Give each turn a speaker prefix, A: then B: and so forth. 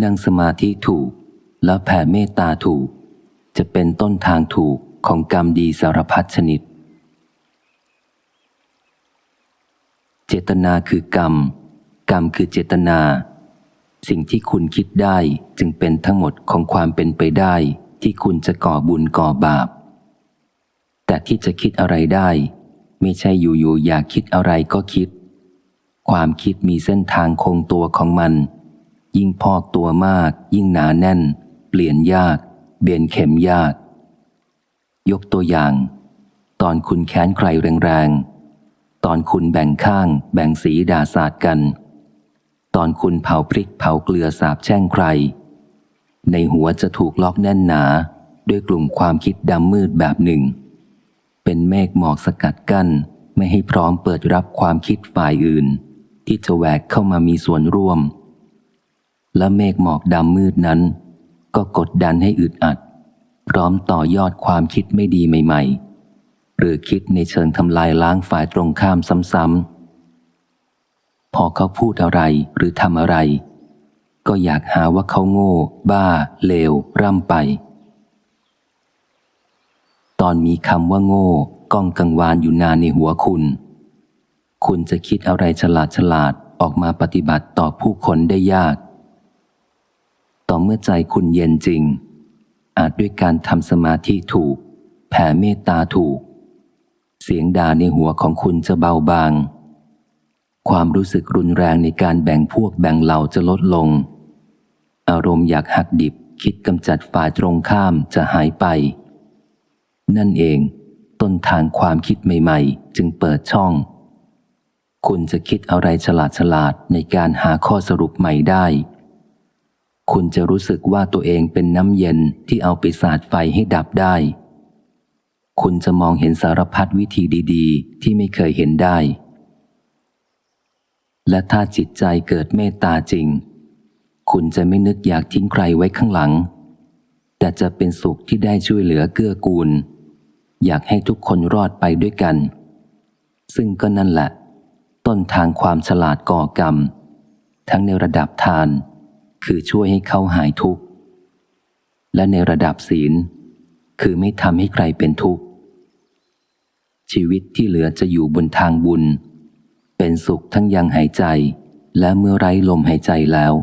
A: นั่งสมาธิถูก แล้วแผ่เมตตาถูก จะเป็นต้นทางถูกของกรรมดีสารพัดชนิด เจตนาคือกรรม กรรมคือเจตนา สิ่งที่คุณคิดได้จึงเป็นทั้งหมดของความเป็นไปได้ที่คุณจะก่อบุญก่อบาป แต่ที่จะคิดอะไรได้ ไม่ใช่อยู่ๆอยากคิดอะไรก็คิด ความคิดมีเส้นทางคงตัวของมัน ยิ่งพอกตัวมาก ยิ่งหนาแน่น เปลี่ยนยาก เบียนเข็มยาก ยกตัวอย่าง ตอนคุณแค้นใครแรงๆ ตอนคุณแบ่งข้าง แบ่งสีด่าสาดกัน ตอนคุณเผาพริกเผาเกลือสาบแช่งใคร ในหัวจะถูกล็อกแน่นหนาด้วยกลุ่มความคิดดำมืดแบบหนึ่ง เป็นเมฆหมอกสกัดกั้นไม่ให้พร้อมเปิดรับความคิดฝ่ายอื่น ที่จะแหวกเข้ามามีส่วนร่วม และเมฆหมอกดำมืดนั้น ก็กดดันให้อึดอัด พร้อมต่อยอดความคิดไม่ดีใหม่ ๆ หรือคิดในเชิงทำลายล้างฝ่ายตรงข้ามซ้ำๆ พอเขาพูดอะไรหรือทำอะไร ก็อยากหาว่าเขาโง่ บ้า เลว ร่ำไป ตอนมีคำว่าโง่ก้องกังวานอยู่นานในหัวคุณ คุณจะคิดอะไรฉลาดฉลาดออกมาปฏิบัติต่อผู้คนได้ยาก ต่อเมื่อใจคุณเย็นจริง อาจด้วยการทำสมาธิถูก แผ่เมตตาถูก เสียงด่าในหัวของคุณจะเบาบาง ความรู้สึกรุนแรงในการแบ่งพวกแบ่งเหล่าจะลดลง อารมณ์อยากหักดิบคิดกำจัดฝ่ายตรงข้ามจะหายไป นั่นเอง ต้นทางความคิดใหม่ ๆ จึงเปิดช่อง คุณจะคิดอะไรฉลาดฉลาดในการหาข้อสรุปใหม่ได้ คุณจะรู้สึกว่าตัวเองเป็นน้ำเย็นที่เอาไปสาดไฟให้ดับได้ คุณจะมองเห็นสารพัดวิธีดีๆ ที่ไม่เคยเห็นได้ และถ้าจิตใจเกิดเมตตาจริง คุณจะไม่นึกอยากทิ้งใครไว้ข้างหลัง แต่จะเป็นสุขที่ได้ช่วยเหลือเกื้อกูล อยากให้ทุกคนรอดไปด้วยกัน ซึ่งก็นั่นแหละ ต้นทางความฉลาดก่อกรรม ทั้งในระดับทาน คือช่วยให้เขาหายทุกข์ และในระดับศีล คือไม่ทำให้ใครเป็นทุกข์ ชีวิตที่เหลือจะอยู่บนทางบุญ เป็นสุขทั้งยังหายใจ และเมื่อไร้ลมหายใจแล้ว